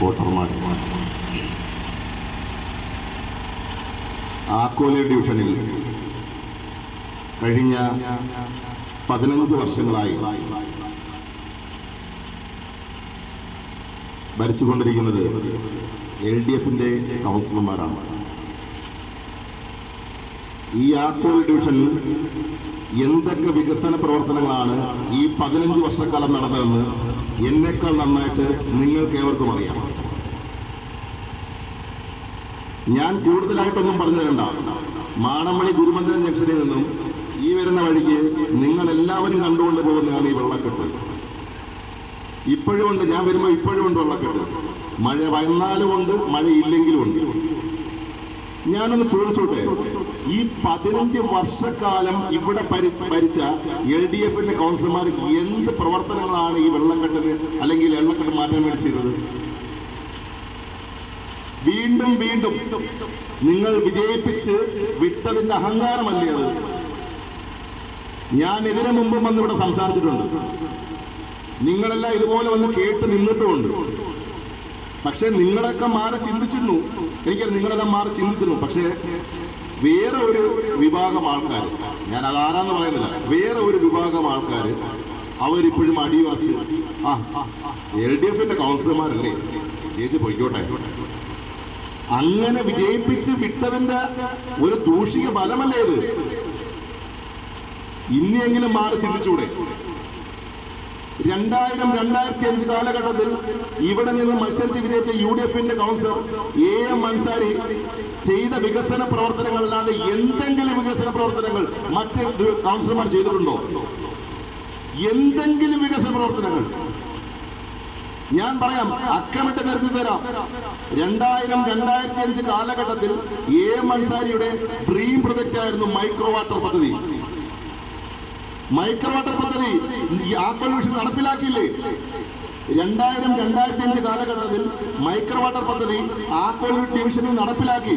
വോട്ടർമാർ ആക്കോലെ ഡിവിഷനിൽ കഴിഞ്ഞ പതിനഞ്ച് വർഷങ്ങളായി ഭരിച്ചുകൊണ്ടിരിക്കുന്നത് എൽ ഡി എഫിന്റെ കൗൺസിലർമാരാണ്. ഈ ആക്കോൽ ഡിവിഷനിൽ എന്തൊക്കെ വികസന പ്രവർത്തനങ്ങളാണ് ഈ പതിനഞ്ച് വർഷക്കാലം നടന്നതെന്ന് എന്നേക്കാൾ നന്നായിട്ട് നിങ്ങൾക്ക് ഏവർക്കും അറിയാം. ഞാൻ കൂടുതലായിട്ടൊന്നും പറഞ്ഞു തരണ്ട. മാടമ്പളി ഗുരുമന്ദിരം ജംഗ്ഷനിൽ നിന്നും ഈ വരുന്ന വഴിക്ക് നിങ്ങൾ എല്ലാവരും കണ്ടുകൊണ്ട് പോകുന്നതാണ് ഈ വെള്ളക്കെട്ട്. ഇപ്പോഴും ഉണ്ട് ഞാൻ വരുമ്പോൾ ഇപ്പോഴും ഉണ്ട് വെള്ളക്കെട്ട്. മഴ വന്നാലും ഉണ്ട് മഴ ഇല്ലെങ്കിലും ഉണ്ട് ഞാനൊന്ന് ചോദിച്ചോട്ടെ? ഈ പതിനഞ്ച് വർഷക്കാലം ഇവിടെ ഭരി- ഭരിച്ച എൽ ഡി എഫിന്റെ കൗൺസിലർമാർ എന്ത് പ്രവർത്തനങ്ങളാണ് ഈ വെള്ളക്കെട്ടിന് അല്ലെങ്കിൽ വെള്ളക്കെട്ട് മാറ്റാൻ വേണ്ടി ചെയ്തത്? വീണ്ടും വീണ്ടും നിങ്ങൾ വിജയിപ്പിച്ച് വിട്ടതിന്റെ അഹങ്കാരമല്ലേ അത്? ഞാൻ ഇതിനു മുമ്പും വന്ന് ഇവിടെ സംസാരിച്ചിട്ടുണ്ട്. നിങ്ങളെല്ലാം ഇതുപോലെ വന്ന് കേട്ട് നിന്നിട്ടുമുണ്ട്. പക്ഷെ നിങ്ങളൊക്കെ മാറി ചിന്തിച്ചിരുന്നു. എനിക്കറിയാം നിങ്ങളെല്ലാം മാറി ചിന്തിച്ചിരുന്നു. പക്ഷേ വേറെ ഒരു വിഭാഗം ആൾക്കാർ ഞാൻ അതാരാന്ന് പറയുന്നില്ല വേറെ ഒരു വിഭാഗം ആൾക്കാർ അവരിപ്പോഴും അടിയുറച്ച് ആ എൽ ഡി എഫിന്റെ കൗൺസിലർമാരല്ലേ? ചേച്ചി പൊയ്ക്കോട്ടെ. അങ്ങനെ വിജയിപ്പിച്ച് വിട്ടതിന്റെ ഒരു ദൂഷിക ഫലമല്ലേ ഇത്? ഇനിയെങ്കിലും മാറി ചിന്തിച്ചൂടെ? രണ്ടായിരം രണ്ടായിരത്തി അഞ്ച് കാലഘട്ടത്തിൽ ഇവിടെ നിന്ന് മത്സരിച്ച് വിജയിച്ച യു ഡി എഫിന്റെ കൗൺസിലർ എ എം അൻസാരി ചെയ്ത വികസന പ്രവർത്തനങ്ങളല്ലാതെ എന്തെങ്കിലും വികസന പ്രവർത്തനങ്ങൾ മറ്റ് കൗൺസിലർമാർ ചെയ്തിട്ടുണ്ടോ? എന്തെങ്കിലും വികസന പ്രവർത്തനങ്ങൾ? ഞാൻ പറയാം അക്കമിട്ട് നിർത്തി തരാം. രണ്ടായിരം രണ്ടായിരത്തി അഞ്ച് കാലഘട്ടത്തിൽ എ എം അൻസാരിയുടെ ഡ്രീം പ്രൊജക്റ്റ് ആയിരുന്നു മൈക്രോ വാട്ടർ പദ്ധതി. വാട്ടർ പദ്ധതി ഈ ആക്വൽ നടപ്പിലാക്കിയില്ലേ? രണ്ടായിരം രണ്ടായിരത്തി അഞ്ച് കാലഘട്ടത്തിൽ മൈക്രോ വാട്ടർ പദ്ധതി ആക്വൽ ഡിവിഷനിൽ നടപ്പിലാക്കി.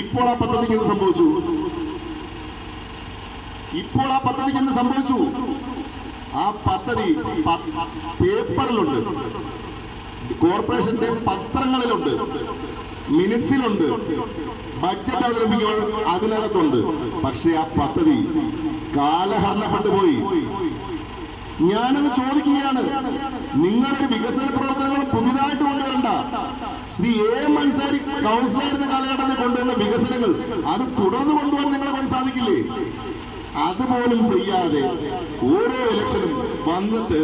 ഇപ്പോൾ ആ പദ്ധതിക്ക് എന്ത് സംഭവിച്ചു? ഇപ്പോൾ ആ പദ്ധതിക്ക് എന്ത് സംഭവിച്ചു? ആ പദ്ധതി പേപ്പറിലുണ്ട്. കോർപ്പറേഷന്റെ പത്രങ്ങളിലുണ്ട്. മിനിറ്റ്സിലുണ്ട് ബഡ്ജറ്റ് അവതരിപ്പിക്കുമ്പോൾ അതിനകത്തുണ്ട്. പക്ഷെ ആ പദ്ധതി കാലഹരണപ്പെട്ടു പോയി. ഞാനത് ചോദിക്കുകയാണ്. നിങ്ങളൊരു വികസന പ്രവർത്തനങ്ങൾ പുതിയതായിട്ട് കൊണ്ടുവരണ്ട. ശ്രീ എ അൻസാരി കൗൺസിലായിരുന്ന കാലഘട്ടത്തിൽ കൊണ്ടുവന്ന വികസനങ്ങൾ അത് തുടർന്ന് കൊണ്ടുപോകാൻ നിങ്ങളെ കൊണ്ട് സാധിക്കില്ലേ? അതുപോലും ചെയ്യാതെ ഓരോ ഇലക്ഷനും വന്നിട്ട്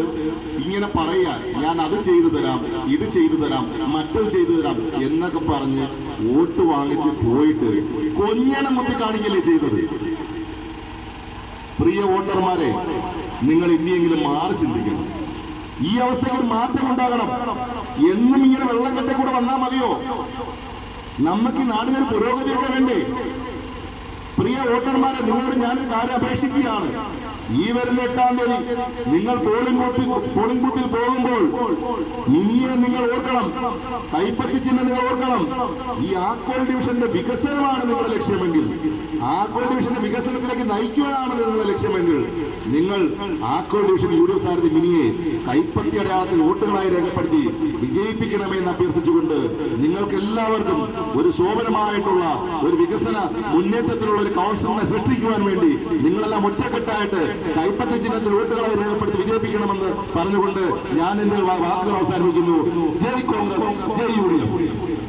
ഇങ്ങനെ പറയാൻ ഞാൻ അത് ചെയ്തു തരാം ഇത് ചെയ്തു തരാം മറ്റത് ചെയ്തു തരാം എന്നൊക്കെ പറഞ്ഞ് വോട്ട് വാങ്ങിച്ച് പോയിട്ട് കൊഞ്ഞണം മുത്തി കാണിക്കല്ലേ ചെയ്തത്. പ്രിയ വോട്ടർമാരെ നിങ്ങൾ ഇനിയെങ്കിലും മാറി ചിന്തിക്കണം. ഈ അവസ്ഥയ്ക്ക് മാറ്റം ഉണ്ടാകണം. എന്നും ഇങ്ങനെ വെള്ളം കെട്ടി കൂടെ വന്നാൽ മതിയോ? നമുക്ക് നാടിനൊരു പുരോഗതിയൊക്കെ വേണ്ടേ? പ്രിയ വോട്ടർമാരെ നിങ്ങളോട് ഞാനൊരു കാര്യം അപേക്ഷിക്കുകയാണ്. ഈ വരുന്ന എട്ടാം തീയതി നിങ്ങൾ പോളിംഗ് ബൂത്തിൽ പോളിംഗ് ബൂത്തിൽ പോകുമ്പോൾ ഇനിയെ നിങ്ങൾ ഓർക്കണം. കൈപ്പത്തി ചിഹ്നം നിങ്ങൾ ഓർക്കണം. ഈ ആക്വൽ ഡിവിഷന്റെ വികസനമാണ് നിങ്ങളുടെ ലക്ഷ്യമെങ്കിൽ. ആക്വൽ ഡിവിഷന്റെ വികസനത്തിലേക്ക് നയിക്കുവാനാണ് നിങ്ങളുടെ ലക്ഷ്യമെങ്കിൽ നിങ്ങൾ ആക്വൽ ഡിവിഷൻ യു ഡി എഫ് സാരഥി മിനിയെ കൈപ്പത്തി അടയാളത്തിൽ വോട്ടുകളായി രേഖപ്പെടുത്തി വിജയിപ്പിക്കണമെന്ന് അഭ്യർത്ഥിച്ചുകൊണ്ട് നിങ്ങൾക്ക് എല്ലാവർക്കും ഒരു ശോഭനമായിട്ടുള്ള ഒരു വികസന മുന്നേറ്റത്തിലുള്ള ഒരു കൗൺസിലിനെ സൃഷ്ടിക്കുവാൻ വേണ്ടി നിങ്ങളെല്ലാം ഒറ്റക്കെട്ടായിട്ട് കൈപ്പറ്റ ചിഹ്നത്തിൽ വോട്ടുകളായി രേഖപ്പെടുത്തി വിജയിപ്പിക്കണമെന്ന് പറഞ്ഞുകൊണ്ട് ഞാൻ എന്റെ വാക്കുകൾ അവസാനിപ്പിക്കുന്നു. ജയ് കോൺഗ്രസ് ജയ് യു